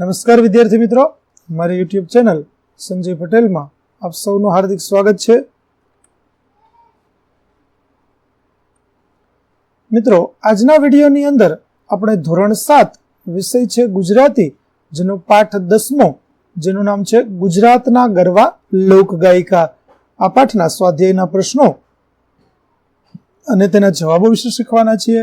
નમસ્કાર વિદ્યાર્થી મિત્રો. મારી યુટ્યુબ ચેનલ સંજય પટેલમાં આપ સૌનું હાર્દિક સ્વાગત છે. મિત્રો, આજના વિડીયોની અંદર આપણે ધોરણ સાત વિષય છે ગુજરાતી, જેનો પાઠ દસમો, જેનું નામ છે ગુજરાતના ગરવા લોકગાયિકા આ પાઠના સ્વાધ્યાયના પ્રશ્નો અને તેના જવાબો વિશે શીખવાના છીએ.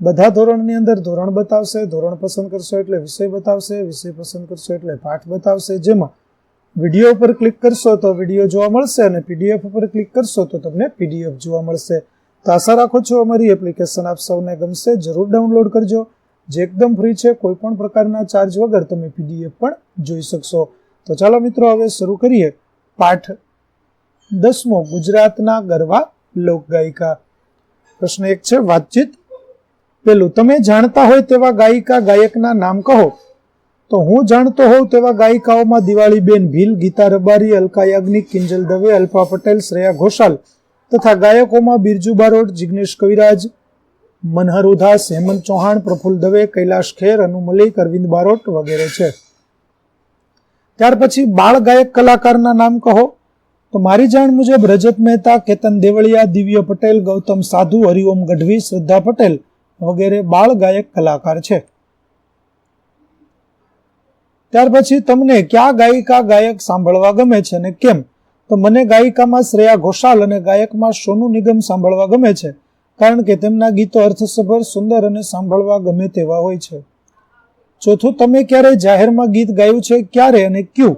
બધા ધોરણની અંદર ધોરણ બતાવશે, ધોરણ પસંદ કરશો એટલે વિષય બતાવશે, વિષય પસંદ કરશો એટલે પાઠ બતાવશે. જેમાં વીડિયો ઉપર ક્લિક કરશો તો વીડિયો જોવા મળશે અને પીડીએફ ઉપર ક્લિક કરશો તો તમને પીડીએફ જોવા મળશે. તો આશા રાખું છું અમારી એપ્લિકેશન આપ સૌને ગમશે. જરૂર ડાઉનલોડ કરજો. જે એકદમ ફ્રી છે, કોઈ પણ પ્રકારના ચાર્જ વગર તમે પીડીએફ પણ જોઈ શકશો. તો ચાલો મિત્રો, હવે શરૂ કરીએ પાઠ દસમો ગુજરાતના ગરવા લોકગાયિકા. પ્રશ્ન એક છે, વાતચીત પેલું, તમે જાણતા હોય તેવા ગાયિકા ગાયકના નામ કહો. તો હું જાણતો હોઉં તેવા ગાયિકાઓમાં દિવાળીબેન ભીલ, ગીતા રબારી, અલકા યાજ્ઞિક, કિંજલ દવે, અલ્પા પટેલ, શ્રેયા ઘોષાલ તથા ગાયકોમાં બિરજુ બારોટ, જિગ્નેશ કવિરાજ, મનહર ઉધાસ, હેમંત ચૌહાણ, પ્રફુલ્લ દવે, કૈલાશ ખેર, અનુ મલિક, અરવિંદ બારોટ વગેરે છે. ત્યાર પછી બાળ ગાયક કલાકારના નામ કહો. તો મારી જાણ મુજબ રજત મહેતા, કેતન દેવળિયા, દિવ્ય પટેલ, ગૌતમ સાધુ, હરિઓમ ગઢવી, શ્રદ્ધા પટેલ વગેરે બાળ ગાયક કલાકાર છે. ત્યાર પછી તમને કયા ગાયિકા ગાયક સાંભળવા ગમે છે અને કેમ? તો મને ગાયિકામાં શ્રેયા ઘોષાલ અને ગાયકમાં સોનુ નિગમ સાંભળવા ગમે છે, કારણ કે તેમના ગીતો અર્થસભર સુંદર અને સાંભળવા ગમે તેવા હોય છે. ચોથું, તમે ક્યારે જાહેરમાં ગીત ગાયું છે, ક્યારે અને ક્યું?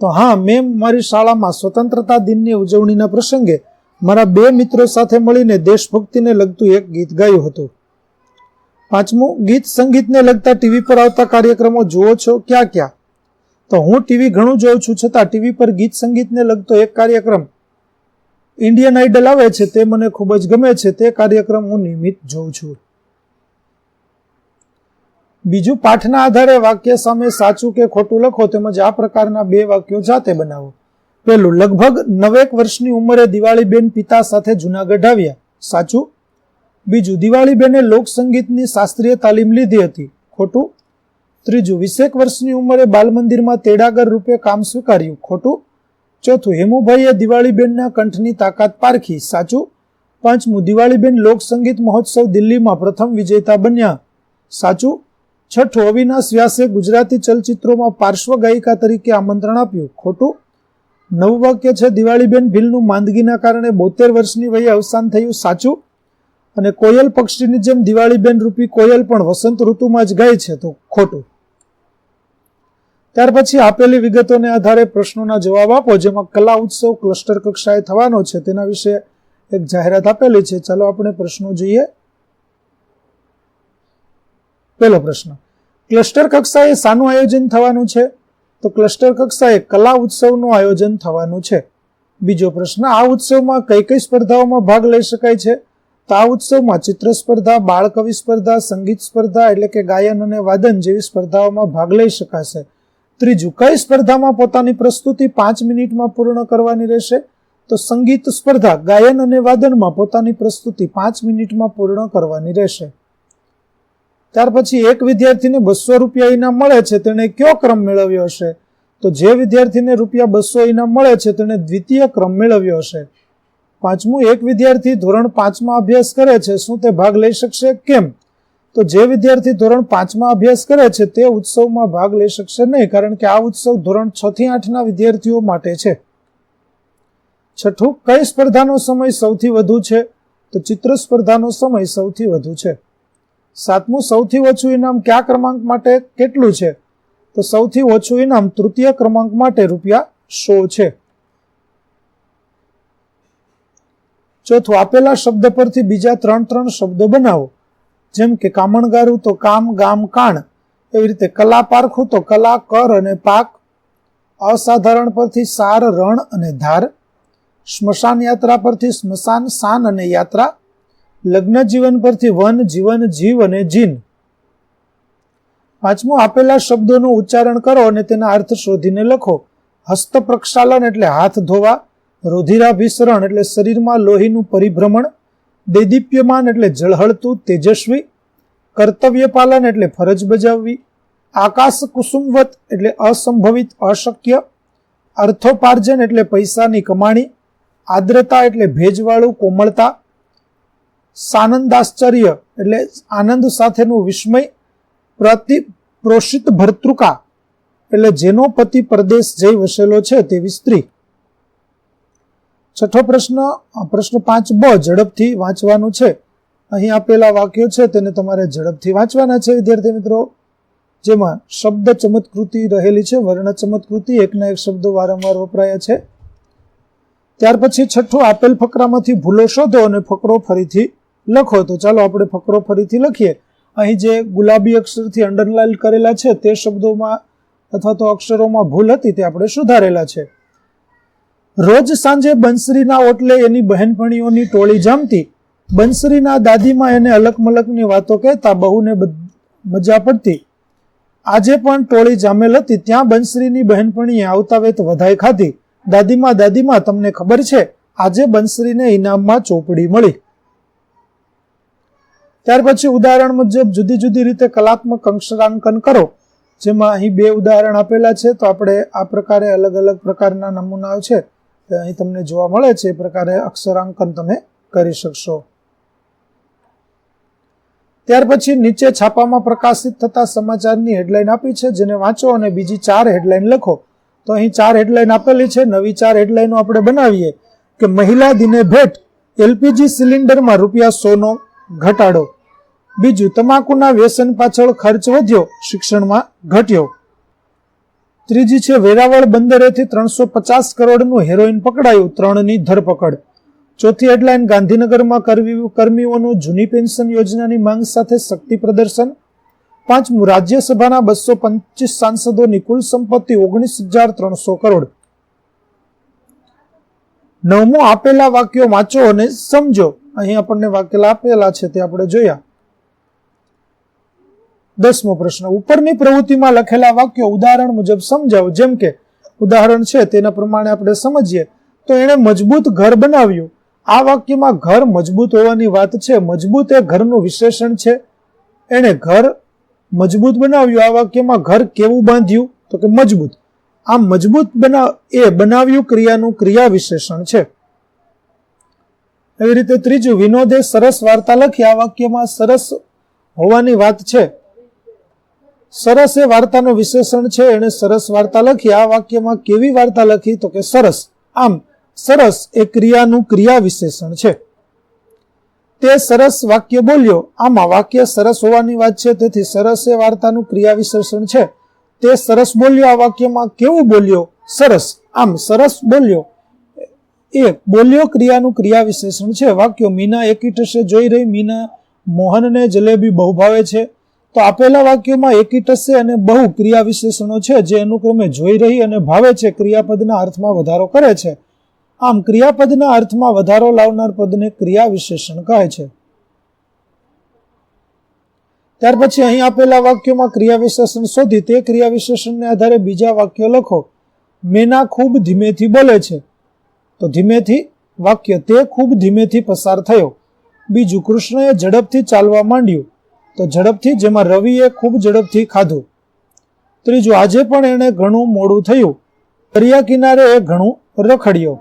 તો હા, મેં મારી શાળામાં સ્વતંત્રતા દિનની ઉજવણીના પ્રસંગે મારા બે મિત્રો સાથે મળીને દેશભક્તિને લગતું એક ગીત ગાયું હતું. પાંચમું, ગીત સંગીતને લગતા ટીવી પર આવતા કાર્યક્રમો જુઓ છો ક્યાં ક્યાં? તો હું ટીવી ઘણું જોઉં છું છતાં ટીવી પર ગીત સંગીતને લગતો એક કાર્યક્રમ ઇન્ડિયન આઇડલ આવે છે તે મને ખૂબ જ ગમે છે. તે કાર્યક્રમ હું નિયમિત જોઉં છું. બીજું, પાઠના આધારે વાક્ય સામે સાચું કે ખોટું લખો તેમજ આ પ્રકારના બે વાક્યો જાતે બનાવો. પેલું લગભગ નવેક વર્ષની ઉંમરે દિવાળીબેન પિતા સાથે જુનાગઢ આવ્યા. સાચું? બીજું, દિવાળીબેને લોકસંગીતની શાસ્ત્રીય તાલીમ લીધી હતી. ખોટું? ત્રીજું, વીસેક વર્ષની ઉંમરે બાલ મંદિરમાં તેડાગર રૂપે કામ સ્વીકાર્યું. ખોટું? ચોથું, હેમુભાઈએ દિવાળીબેનના કંઠની તાકાત પારખી. સાચું? પાંચમું, દિવાળીબેન લોકસંગીત મહોત્સવ દિલ્હીમાં પ્રથમ વિજેતા બન્યા. સાચું? છઠ્ઠું, અવિનાશ વ્યાસે ગુજરાતી ચલચિત્રોમાં પાર્શ્વ ગાયિકા તરીકે આમંત્રણ આપ્યું. ખોટું? નવું વાક્ય છે, દિવાળીબેન ભીલનું માંદગીના કારણે બોતેર વર્ષની વયે અવસાન થયું. સાચું? અને કોયલ પક્ષીની જેમ દિવાળીબેન રૂપી કોયલ પણ વસંત ઋતુમાં જ ગાય છે, તો ખોટું. ત્યાર પછી આપેલી વિગતોને આધારે પ્રશ્નોના જવાબ આપો, જેમાં કલા ઉત્સવ ક્લસ્ટર કક્ષાએ થવાનો છે, તેના વિશે એક જાહેરાત આપેલી છે. ચાલો આપણે પ્રશ્નો જોઈએ. પહેલો પ્રશ્ન. ક્લસ્ટર કક્ષાએ શાનું આયોજન થવાનું છે? તો ક્લસ્ટર કક્ષાએ કલા ઉત્સવનું આયોજન થવાનું છે. બીજો પ્રશ્ન. આ ઉત્સવમાં કઈ કઈ સ્પર્ધાઓમાં ભાગ લઈ શકાય છે? તો આ ઉત્સવમાં ચિત્ર સ્પર્ધા, બાળકવિ સ્પર્ધા, સંગીત સ્પર્ધા એટલે કે ગાયન અને વાદન જેવી સ્પર્ધાઓમાં ભાગ લઈ શકાશે. ત્રીજું, કઈ સ્પર્ધામાં પોતાની પ્રસ્તુતિ પાંચ મિનિટમાં પૂર્ણ કરવાની રહેશે? તો સંગીત સ્પર્ધા, ગાયન અને વાદનમાં પોતાની પ્રસ્તુતિ પાંચ મિનિટમાં પૂર્ણ કરવાની રહેશે. ત્યાર પછી એક વિદ્યાર્થીને બસો રૂપિયા ઇનામ મળે છે, તેણે કયો ક્રમ મેળવ્યો હશે? તો જે વિદ્યાર્થીને રૂપિયા બસો ઇનામ મળે છે, તેણે દ્વિતીય ક્રમ મેળવ્યો હશે. પાંચમું, એક વિદ્યાર્થી ધોરણ પાંચમાં અભ્યાસ કરે છે, શું તે ભાગ લઈ શકશે, કેમ? તો જે વિદ્યાર્થી ધોરણ પાંચમાં અભ્યાસ કરે છે, તે ઉત્સવમાં ભાગ લઈ શકશે નહીં, કારણ કે આ ઉત્સવ ધોરણ છ થી આઠના વિદ્યાર્થીઓ માટે છે. છઠ્ઠું, કઈ સ્પર્ધાનો સમય સૌથી વધુ છે? તો ચિત્ર સ્પર્ધાનો સમય સૌથી વધુ છે. સાતમું, સૌથી ઓછું ઇનામ કયા ક્રમાંક માટે કેટલું છે? તો સૌથી ઓછું ઇનામ તૃતીય ક્રમાંક માટે રૂપિયા સો છે. ચોથું, આપેલા શબ્દ પરથી બીજા ત્રણ ત્રણ શબ્દો બનાવો. જેમ કે કામણગારું તો કામ, ગામ, કાણ. એવી રીતે કલા પારખું તો કલા, કર અને પાક. અસાધારણ પરથી સાર, રણ અને ધાર. સ્મશાન યાત્રા પરથી સ્મશાન શાન અને યાત્રા. લગ્ન જીવન પરથી વન, જીવન, જીવ અને જીન. પાંચમું, આપેલા શબ્દોનું ઉચ્ચારણ કરો અને તેના અર્થ શોધીને લખો. હસ્ત પ્રક્ષાલન એટલે હાથ ધોવા. રુધિરાભિસરણ એટલે શરીરમાં લોહીનું પરિભ્રમણ, દેદીપ્યમાન એટલે જળહળતું, તેજસ્વી કર્તવ્ય પાલન એટલે ફરજ બજાવવી આકાશ કુસુમવત એટલે અસંભવિત, અશક્ય, અર્થોપાર્જન એટલે પૈસાની કમાણી, આદ્રતા એટલે ભેજવાળું, કોમળતા, સાનંદાશ્ચર્ય એટલે આનંદ સાથેનું વિસ્મય પ્રતિ પ્રોષિત ભર્તૃકા એટલે જેનો પતિ પરદેશ જઈ વસેલો છે તેવી સ્ત્રી. છઠ્ઠો પ્રશ્ન પ્રશ્ન પાંચ બ, ઝડપથી વાંચવાનું છે. અહીં આપેલા વાક્યો છે, તેને તમારે ઝડપથી વાંચવાના છે, વિદ્યાર્થી મિત્રો. જેમાં શબ્દ ચમત્કૃતિ રહેલી છે, વર્ણ ચમત્કૃતિ, એકના એક શબ્દો વારંવાર વપરાયા છે. ત્યાર પછી છઠ્ઠું, આપેલ ફકરામાંથી ભૂલો શોધો અને ફકરો ફરીથી લખો. તો ચાલો આપણે ફકરો ફરીથી લખીએ. અહીં જે ગુલાબી અક્ષરથી અંડરલાઇન કરેલા છે, તે શબ્દોમાં અથવા તો અક્ષરોમાં ભૂલ હતી તે આપણે સુધારેલા છે. રોજ સાંજે બંસરીના ઓટલે એની બહેનપણીઓની ટોળી જામતી. બંસરીના દાદીમાં એને અલક મલકની વાતો કહેતા બહુને મજા પડતી. આજે પણ ટોળી જામેલ હતી, ત્યાં બંસરીની બહેનપણીએ આવતા વેત વધાઈ ખાધી. દાદીમાં દાદીમાં તમને ખબર છે, આજે બંસરીને ઇનામમાં ચોપડી મળી. ત્યાર પછી ઉદાહરણ મુજબ જુદી જુદી રીતે કલાત્મક અક્ષરાંકન કરો. જેમાં અહીં બે ઉદાહરણ આપેલા છે, તો આપણે આ પ્રકારે અલગ અલગ પ્રકારના નમૂનાઓ છે. અહીં તમને જોવા મળે છે એ પ્રકારે અક્ષરાંકન તમે કરી શકશો. ત્યાર પછી નીચે છાપામાં પ્રકાશિત થતા સમાચારની હેડલાઇન આપી છે, જેને વાંચો અને બીજી ચાર હેડલાઇન લખો. તો અહીં ચાર હેડલાઇન આપેલી છે. નવી ચાર હેડલાઇનો આપણે બનાવીએ કે મહિલા દિને ભેટ, એલપીજી સિલિન્ડરમાં રૂપિયા સોનો ઘટાડો. બીજું, તમાકુના વ્યસન પાછળ ખર્ચ વધ્યો, શિક્ષણમાં ઘટ્યો. ત્રીજી છે, વેરાવળ બંદરેથી ત્રણસો પચાસ કરોડનું હેરોઇન પકડાયું ત્રણની ધરપકડ. ચોથી હેડલાઇન ગાંધીનગરમાં કર્મીઓનું જૂની પેન્શન યોજનાની માંગ સાથે શક્તિ પ્રદર્શન. પાંચમું, રાજ્યસભાના બસો પંચીસ સાંસદોની કુલ સંપત્તિ ઓગણીસ હજાર ત્રણસો કરોડ. નવમું, આપેલા વાક્યો વાંચો અને સમજો. અહીં આપણને વાક્ય આપેલા છે તે આપણે જોયા. દસમો પ્રશ્ન, ઉપરની પ્રવૃત્તિમાં લખેલા વાક્યો ઉદાહરણ મુજબ સમજાવો. જેમ કે, ઉદાહરણ છે, તેના પ્રમાણે આપણે સમજીએ, તો એણે મજબૂત ઘર બનાવ્યું. આ વાક્યમાં ઘર મજબૂત હોવાની વાત છે. મજબૂત એ ઘરનું વિશેષણ છે. એણે ઘર મજબૂત બનાવ્યું. આ વાક્યમાં ઘર કેવું બાંધ્યું? તો કે મજબૂત. આમ મજબૂત બનાવ એ બનાવ્યું ક્રિયાનું ક્રિયા વિશેષણ છે. એવી રીતે ત્રીજું, વિનોદે સરસ વાર્તા લખી. આ વાક્યમાં સરસ હોવાની વાત છે. સરસ એ વાર્તાનું વિશેષણ છે. એણે સરસ વાર્તા લખી. આ વાક્યમાં કેવી વાર્તા લખી? તો કે સરસ. આમ, સરસ એ ક્રિયાનું ક્રિયા વિશેષણ છે. તે સરસ વાક્ય બોલ્યો. આમાં વાક્ય સરસ હોવાની વાત છે. તેથી સરસ એ વાર્તાનું ક્રિયા વિશેષણ છે. તે સરસ બોલ્યો. આ વાક્યમાં કેવું બોલ્યો? સરસ. આમ, સરસ બોલ્યો. એ બોલ્યો ક્રિયાનું ક્રિયા વિશેષણ છે. વાક્યો મીના એકીટસે જોઈ રહી મીના મોહનને જલેબી બહુ ભાવે છે. તો આપેલા વાક્યોમાં એકીટસ્ય અને બહુ ક્રિયા વિશેષણો છે, જે અનુક્રમે જોઈ રહી અને ભાવે છે, ક્રિયાપદના અર્થમાં વધારો કરે છે. આમ, ક્રિયાપદના અર્થમાં વધારો લાવનાર પદને ક્રિયા વિશેષણ કહે છે. ત્યાર પછી અહીં આપેલા વાક્યોમાં ક્રિયા વિશેષણ શોધી, તે ક્રિયા વિશેષણને આધારે બીજા વાક્યો લખો. મેના ખૂબ ધીમેથી બોલે છે. તો ધીમેથી વાક્ય, તે ખૂબ ધીમેથી પસાર થયો. બીજું, કૃષ્ણએ ઝડપથી ચાલવા માંડ્યું. તો ઝડપથી, જેમાં રવિએ ખૂબ ઝડપથી ખાધું. ત્રીજું, આજે પણ એણે ઘણું મોડું થયું. દરિયા કિનારે એ ઘણું રખડ્યો.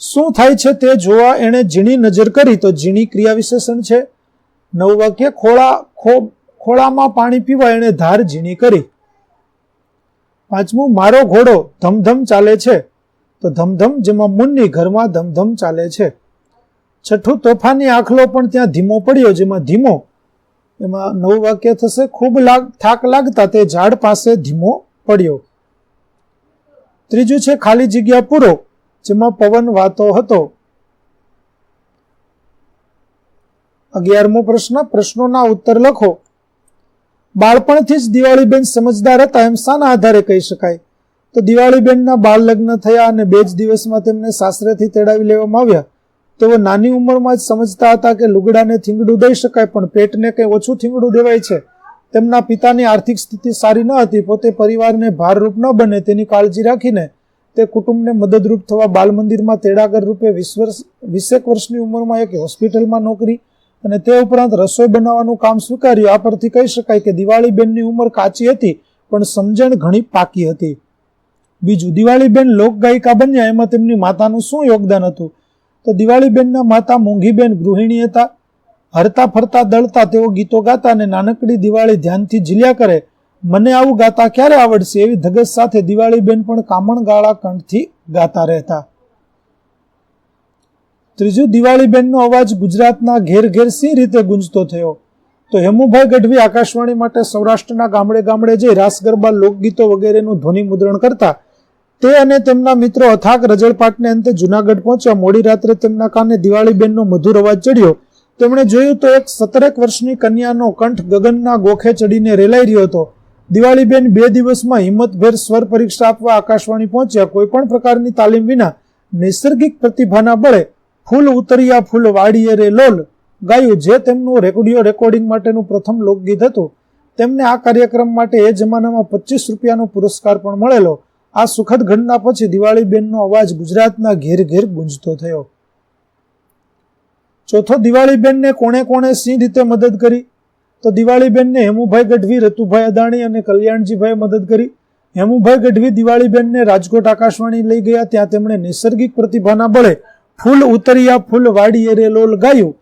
શું થાય છે તે જોવા એણે ઝીણી નજર કરી. તો ઝીણી ક્રિયા વિશેષણ છે. નવ વાક્ય ખોળા ખોળામાં પાણી પીવા એણે ધાર ઝીણી કરી. પાંચમું, મારો ઘોડો ધમધમ ચાલે છે. તો ધમધમ, જેમાં મુન્ની ઘરમાં ધમધમ ચાલે છે. છઠ્ઠું તોફાની આખલો પણ ત્યાં ધીમો પડ્યો, જેમાં ધીમો, એમાં નવું વાક્ય થશે, ખૂબ લાગ, થાક લાગતા તે ઝાડ પાસે ધીમો પડ્યો. ત્રીજું છે, ખાલી જગ્યા પૂરો, જેમાં પવન વાતો હતો. અગિયારમો પ્રશ્ન, પ્રશ્નોના ઉત્તર લખો. બાળપણથી જ દિવાળીબેન સમજદાર હતા, એમ શાના આધારે કહી શકાય. તો દિવાળીબેનના બાળ લગ્ન થયા અને બે જ દિવસમાં તેમને સાસરેથી તેડાવી લેવામાં આવ્યા. તેઓ નાની ઉંમરમાં જ સમજતા હતા કે લુગડાને થીંગડું દઈ શકાય, પણ પેટને કંઈ ઓછું થીંગડું દેવાય છે. તેમના પિતાની આર્થિક સ્થિતિ સારી ન હતી, પોતે પરિવારને ભારરૂપ ન બને તેની કાળજી રાખીને તે કુટુંબને મદદરૂપ થવા બાલ મંદિરમાં તેડાગર રૂપે વીસ વીસેક વર્ષની ઉંમરમાં એક હોસ્પિટલમાં નોકરી અને તે ઉપરાંત રસોઈ બનાવવાનું કામ સ્વીકાર્યું. આ પરથી કહી શકાય કે દિવાળીબેનની ઉંમર કાચી હતી, પણ સમજણ ઘણી પાકી હતી. બીજું, દિવાળીબેન લોકગાયિકા બન્યા, એમાં તેમની માતાનું શું યોગદાન હતું? તો દિવાળીબેનના માતા મોંઘીબેન ગૃહિણી હતા. હરતા ફરતા દળતા તેઓ ગીતો ગાતા અને નાનકડી દિવાળી ધ્યાનથી ઝીલ્યા કરે. મને આવું ગાતા ક્યારે આવડશે એવી ધગસ સાથે દિવાળીબેન પણ કામણ ગાળા કંઠથી ગાતા રહેતા. ત્રીજું, દિવાળીબેનનો અવાજ ગુજરાતના ઘેર ઘેર સી રીતે ગુંજતો થયો. તો હેમુભાઈ ગઢવી આકાશવાણી માટે સૌરાષ્ટ્રના ગામડે ગામડે જઈ રાસ ગરબા લોકગીતો વગેરેનું ધ્વનિ મુદ્રણ કરતા તે અને તેમના મિત્રો અથાક રજળપાટને અંતે જુનાગઢ પહોંચ્યા. મોડી રાત્રે તેમના કાને દિવાળીબેનનો મધુર અવાજ ચડ્યો. તેમણે જોયું તો એક સત્તરેક વર્ષની કન્યાનો કંઠ ગગનના ગોખે ચડીને રેલાઈ રહ્યો હતો. દિવાળીબેન બે દિવસમાં હિંમતભેર સ્વર પરીક્ષા આપવા આકાશવાણી પહોંચ્યા. કોઈ પણ પ્રકારની તાલીમ વિના નૈસર્ગિક પ્રતિભાના બળે ફૂલ ઉતરિયા ફૂલ વાડીએ રે લોલ ગાયું. જે તેમનું રેકોર્ડિયો રેકોર્ડિંગ માટેનું પ્રથમ લોકગીત હતું. તેમને આ કાર્યક્રમ માટે એ જમાનામાં પચીસ રૂપિયાનો પુરસ્કાર પણ મળેલો. આ સુખદ ઘટના પછી દિવાળીબેનનો અવાજ ગુજરાતના ઘેર ઘેર ગુંજતો થયો. ચોથો દિવાળીબેનને કોણે કોણે સી રીતે મદદ કરી? તો દિવાળીબેનને હેમુભાઈ ગઢવી, રતુભાઈ અદાણી અને કલ્યાણજીભાઈ મદદ કરી. હેમુભાઈ ગઢવી દિવાળીબેનને રાજકોટ આકાશવાણી લઈ ગયા. ત્યાં તેમણે નૈસર્ગિક પ્રતિભાના બળે ફૂલ ઉતરિયા ફૂલ વાડીએ રેલોલ ગાયું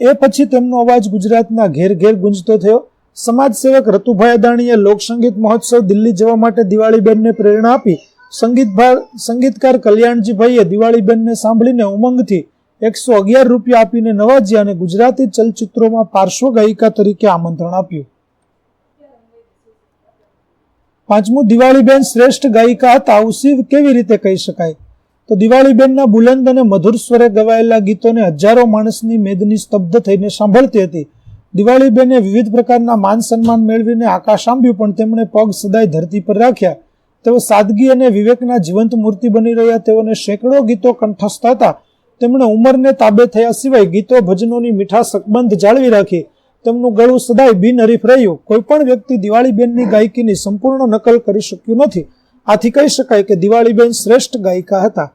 એ પછી તેમનો અવાજ ગુજરાતના ઘેર ઘેર ગુંજતો થયો. સમાજ સેવક રતુભાઈ અદાણીએ લોકસંગીત મહોત્સવ દિલ્હી જવા માટે દિવાળીબેનને પ્રેરણા આપી. સંગીતભાર સંગીતકાર કલ્યાણજીભાઈએ દિવાળીબેનને સાંભળીને ઉમંગથી એકસો અગિયાર રૂપિયા આપીને નવાજ્યા અને ગુજરાતી ચલચિત્રોમાં પાર્શ્વ ગાયિકા તરીકે આમંત્રણ આપ્યું. પાંચમું, દિવાળીબેન શ્રેષ્ઠ ગાયિકા હતા. આવું શિવ કેવી રીતે કહી શકાય? તો દિવાળીબેનના બુલંદ અને મધુર સ્વરે ગવાયેલા ગીતોને હજારો માણસની મેદની સ્તબ્ધ થઈને સાંભળતી હતી. દિવાળીબેને વિવિધ પ્રકારના માન સન્માન મેળવીને આકાશ આંબ્યું, પણ તેમણે પગ સદાય ધરતી પર રાખ્યા. તેઓ સાદગી અને વિવેકના જીવંત મૂર્તિ બની રહ્યા, તેઓને સેંકડો ગીતો કંઠસ્થ હતા. તેમણે ઉંમરને તાબે થયા સિવાય ગીતો, ભજનોની મીઠા સંબંધ જાળવી રાખી. તેમનું ગળું સદાય બિનહરીફ રહ્યું. કોઈ પણ વ્યક્તિ દિવાળીબેનની ગાયકીની સંપૂર્ણ નકલ કરી શક્યું નથી. આથી કહી શકાય કે દિવાળીબેન શ્રેષ્ઠ ગાયિકા હતા.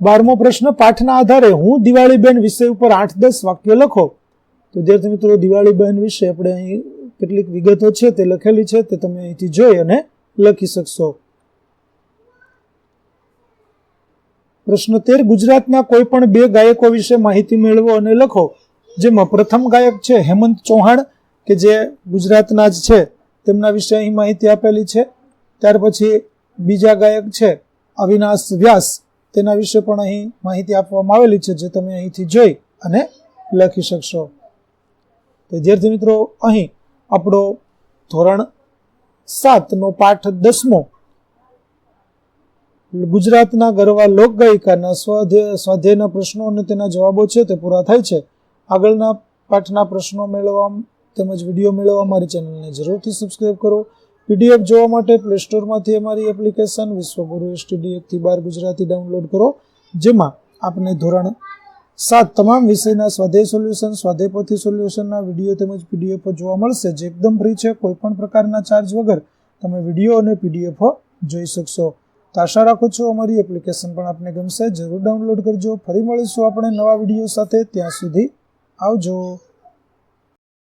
બારમો પ્રશ્ન પાઠના આધારે હું દિવાળીબેન વિષય ઉપર આઠ દસ વાક્યો લખો? તો વિદ્યાર્થી મિત્રો, દિવાળીબેન વિશે આપણે અહીં કેટલીક વિગતો છે તે લખેલી છે, તે તમે અહીંથી જોઈ અને લખી શકશો. પ્રશ્ન તેર, ગુજરાતના કોઈ પણ બે ગાયકો વિશે માહિતી મેળવો અને લખો, જેમાં પ્રથમ ગાયક છે હેમંત ચૌહાણ, કે જે ગુજરાતના જ છે, તેમના વિશે અહીં માહિતી આપેલી છે. ત્યાર પછી બીજા ગાયક છે અવિનાશ વ્યાસ તેના વિશે પણ અહીં માહિતી આપવામાં આવેલી છે, જે તમે અહીંથી જોઈ અને લખી શકશો. તો વિદ્યાર્થી મિત્રો, અહીં આપણો ધોરણ સાતનો પાઠ દસમો. ગુજરાતના ગરવા લોકગાયિકાના સ્વાધ્યાય સ્વાધ્યાયના પ્રશ્નો અને તેના જવાબો છે તે પૂરા થાય છે. આગળના પાઠના પ્રશ્નો મેળવવા તેમજ વીડિયો મેળવવા મારી ચેનલને જરૂરથી સબસ્ક્રાઈબ કરો. પીડીએફ જોવા માટે પ્લે સ્ટોરમાંથી અમારી એપ્લિકેશન વિશ્વગુરુ એસટીડીએફથી બાર ગુજરાતી ડાઉનલોડ કરો, જેમાં આપને ધોરણ સાત તમામ વિષયના સ્વાધ્યાય સોલ્યુશન સ્વાધ્યાયપોથી સોલ્યુશનના વીડિયો તેમજ પીડીએફ જોવા મળશે, જે એકદમ ફ્રી છે કોઈ પણ પ્રકારના ચાર્જ વગર તમે વીડિયો અને પીડીએફ જોઈ શકશો. તો આશા રાખું છું અમારી એપ્લિકેશન પણ આપને ગમશે, જરૂર ડાઉનલોડ કરજો. ફરી મળીશું આપણે નવા વીડિયો સાથે, ત્યાં સુધી આવજો.